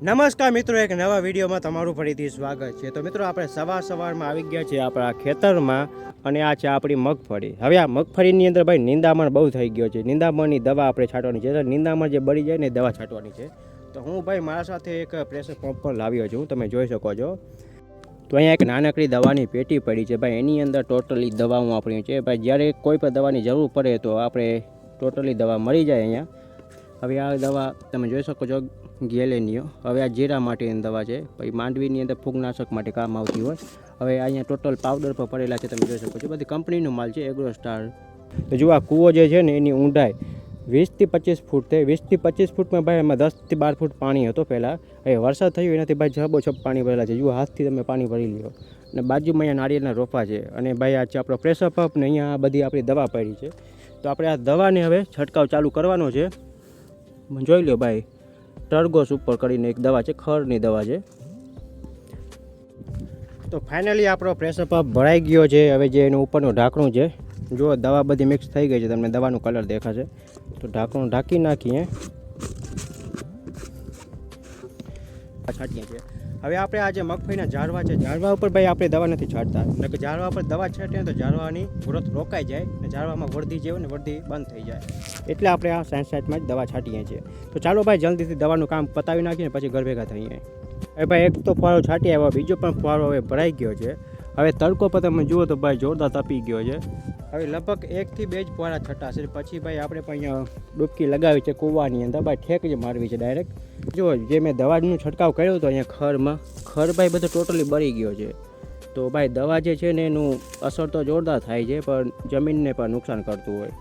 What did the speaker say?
નમસ્કાર મિત્રો, એક નવા વિડીયોમાં તમારું ફરીથી સ્વાગત છે. તો મિત્રો, આપણે સવાર સવારમાં આવી ગયા છીએ આપણા ખેતરમાં અને આ છે આપણી મગફળી. હવે આ મગફળીની અંદર ભાઈ નિંદામણ બહુ થઈ ગયો છે. નિંદામણની દવા આપણે છાંટવાની છે. નિંદામણ જે બળી જાય ને દવા છાંટવાની છે. તો હું ભાઈ મારા સાથે એક પ્રેશર પંપ પણ લાવ્યો છું. તમે જોઈ શકો છો. તો અહીંયા એક નાનકડી દવાની પેટી પડી છે. ભાઈ એની અંદર ટોટલી દવાઓ આપણી છે ભાઈ જ્યારે કોઈ પણ દવાની જરૂર પડે તો આપણે ટોટલી દવા મળી જાય અહીંયા. હવે આ દવા તમે જોઈ શકો છો ગેલેનિયો હવે આ જીરા માટેની દવા છે. પછી માંડવીની અંદર ફૂગનાશક માટે કામ આવતી હોય. હવે અહીંયા ટોટલ પાવડર પર પડેલા છે, તમે જોઈ શકો છો. બધી કંપનીનો માલ છે એગ્રો સ્ટાર તો જો આ કૂવો જે છે ને, એની ઊંડાઈ વીસથી પચીસ ફૂટ થઈ, વીસથી પચીસ ફૂટમાં ભાઈ એમાં દસથી બાર ફૂટ પાણી હતો પહેલાં. હવે વરસાદ થયો, એનાથી ભાઈ છબોછબ પાણી ભરેલા છે. જુઓ, હાથથી તમે પાણી ભરી લ્યો. અને બાજુમાં અહીંયા નાળિયેરના રોપા છે. અને ભાઈ આ છે આપણો પ્રેશર પંપ ને અહીંયા આ બધી આપણી દવા પડી છે. તો આપણે આ દવાને હવે છંટકાવ ચાલુ કરવાનો છે. જોઈ લો ભાઈ. ટર્ગોસ ઉપર કરીને એક દવા છે, ખરની દવા છે. તો ફાઇનલી આપણો પ્રેશર પંપ ભરાઈ ગયો છે. હવે જે એનું ઉપરનું ઢાંકણું છે, જો દવા બધી મિક્સ થઈ ગઈ છે, તમને દવાનું કલર દેખાશે. તો ઢાંકણું ઢાંકી નાખીએ. છાંટીએ છીએ. હવે આપણે આજે મગફળીના ઝાડવા છે. ઝાડવા ઉપર ભાઈ આપણે દવા નથી છાંટતા. એટલે ઝાડવા પર દવા છાંટીએ તો ઝાડવાની ગ્રોથ રોકાઈ જાય અને ઝાડવામાં વરદી જેવું ને વરદી બંધ થઈ જાય. એટલે આપણે આ સાયન્સ સાઇટમાં જ દવા છાંટીએ છીએ. તો ચાલો ભાઈ, જલ્દીથી દવાનું કામ પતાવી નાખીને પછી ઘર ભેગા થઈએ. હવે ભાઈ, એક તો ફુવારો છાંટી આવ્યો, બીજો પણ ફુવારો હવે ભરાઈ ગયો છે. હવે તડકો પર તમે જુઓ તો ભાઈ, જોરદાર તપી ગયો છે. હવે લગભગ એકથી બે જ પોરા છટા છે. પછી ભાઈ આપણે પણ અહીંયા ડૂબકી લગાવી છે કૂવાની અંદર. ભાઈ ઠેક જ મારવી છે ડાયરેક્ટ જો જે મેં દવાનો છંટકાવ કર્યો હતો અહીંયા ખરમાં, ખર ભાઈ બધો ટોટલી બળી ગયો છે. તો ભાઈ દવા જે છે ને એનું અસર તો જોરદાર થાય છે, પણ જમીનને પણ નુકસાન કરતું હોય.